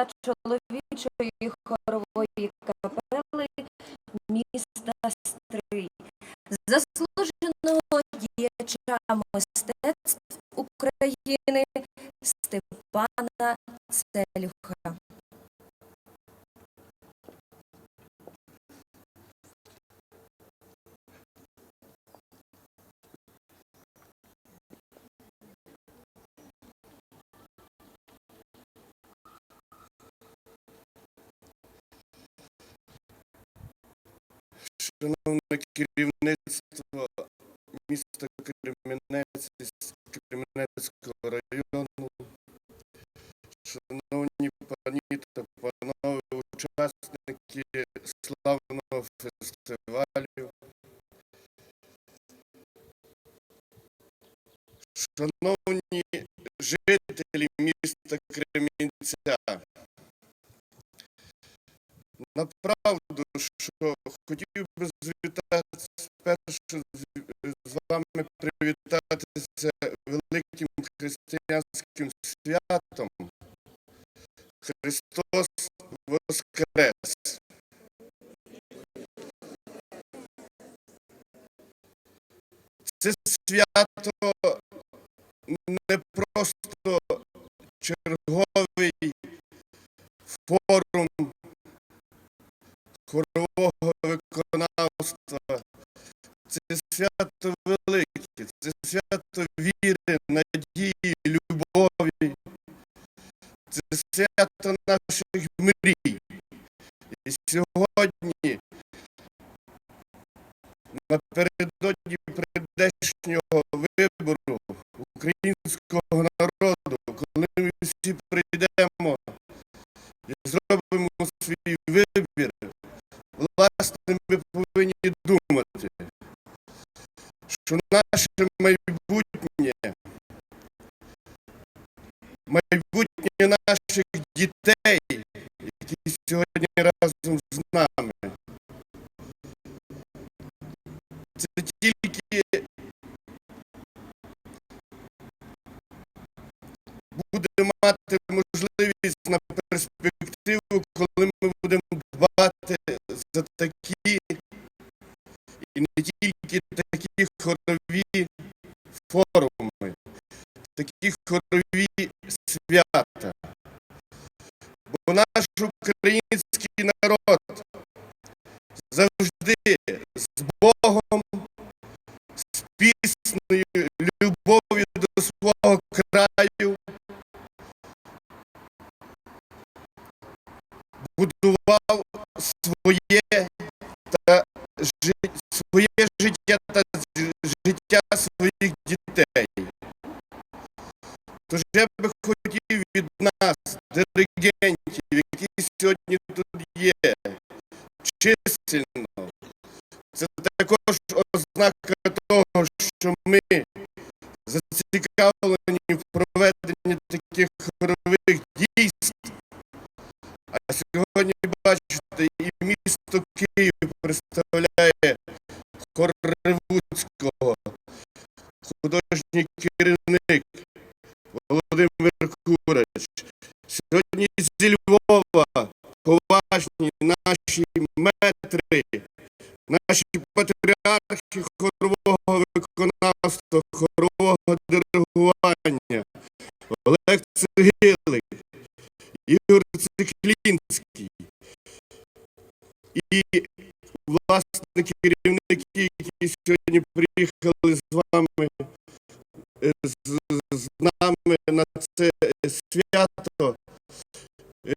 диригента чоловічої хорової капели міста Стрий, заслуженого діяча мистецтв України Степана Целюха. Шановне керівництво міста Кремінець із Кремінецького району, шановні пані та панове учасники славного фестивалю, шановні жителі міста Кремінця, Направду, що би спершу з вами привітатися великим християнським святом. Христос Воскрес! Це свято Це свято наших мрій. І сьогодні, напередодні прийдешнього вибору українського народу, коли ми всі прийдемо і зробимо свій вибір, власне, ми повинні думати, що наше майбутнє, наших дітей, які сьогодні разом з нами, це тільки буде мати можливість на перспективу, коли ми будемо дбати за такі і не тільки такі хорові форуми, такі хорові свята. Наш український народ завжди з Богом, диригентів, які сьогодні тут є, чисельно. Це також ознака того, що ми зацікавлені в проведенні таких хорових дійств. А сьогодні бачите, і місто Київ представляє хор Ревуцького, художній керівник Сьогодні зі Львова поважні наші метри, наші патріархи хорового виконавства, хорового диригування, Олег Цегилик, Ігор Циклінський і власне керівники, які сьогодні приїхали з вами, е, з, з нами на це свято.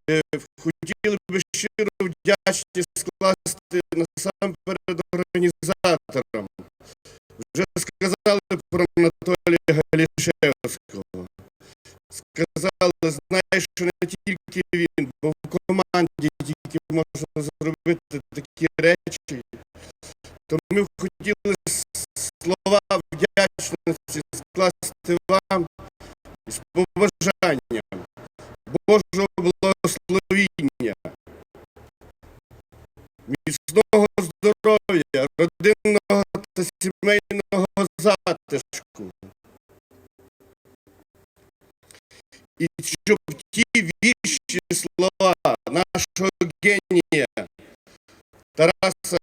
Е, Хотіли би щиро вдячність скласти насамперед організаторам. Вже сказали про Анатолія Галішевського. Сказали, знає, що не тільки він, бо в команді тільки можна зробити такі речі. То ми хотіли слова вдячності скласти вам з побажанням Божого благословіння, міцного здоров'я, родинного та сімейного затишку. І щоб ті віщі слова нашого генія Тараса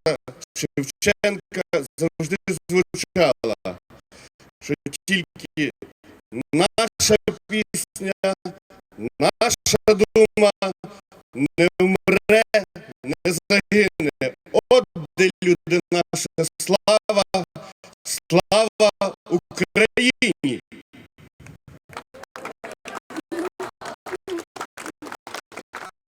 Шевченка завжди звучала, тільки наша пісня, наша дума не вмре, не загине. От де люди наша слава, слава Україні!